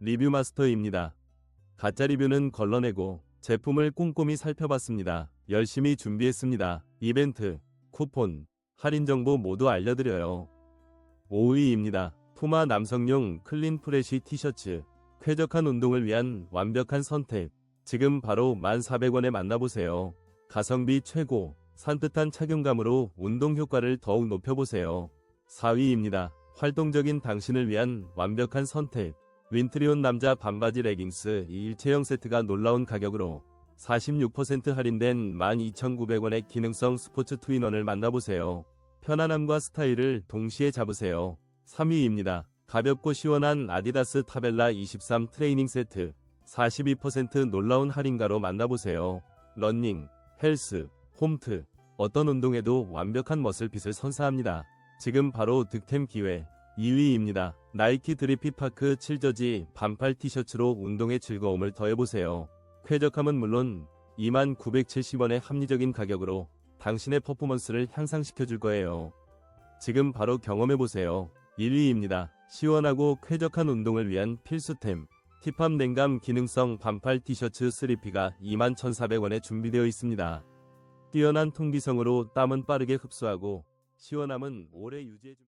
리뷰 마스터입니다. 가짜 리뷰는 걸러내고 제품을 꼼꼼히 살펴봤습니다. 열심히 준비했습니다. 이벤트, 쿠폰, 할인 정보 모두 알려드려요. 5위입니다. 푸마 남성용 클린 프레쉬 티셔츠. 쾌적한 운동을 위한 완벽한 선택. 지금 바로 1,400원에 만나보세요. 가성비 최고, 산뜻한 착용감으로 운동 효과를 더욱 높여보세요. 4위입니다. 활동적인 당신을 위한 완벽한 선택. 윈트리온 남자 반바지 레깅스 이 일체형 세트가 놀라운 가격으로 46% 할인된 12,900원의 기능성 스포츠 트위너를 만나보세요. 편안함과 스타일을 동시에 잡으세요. 3위입니다. 가볍고 시원한 아디다스 타벨라 23 트레이닝 세트 42% 놀라운 할인가로 만나보세요. 러닝, 헬스, 홈트 어떤 운동에도 완벽한 머슬핏을 선사합니다. 지금 바로 득템 기회 2위입니다. 나이키 드리피 파크 7저지 반팔 티셔츠로 운동의 즐거움을 더해보세요. 쾌적함은 물론 2970원의 합리적인 가격으로 당신의 퍼포먼스를 향상시켜줄 거예요. 지금 바로 경험해보세요. 1위입니다. 시원하고 쾌적한 운동을 위한 필수템. 티팝 냉감 기능성 반팔 티셔츠 3P가 21,400원에 준비되어 있습니다. 뛰어난 통기성으로 땀은 빠르게 흡수하고 시원함은 오래 유지해줍니다.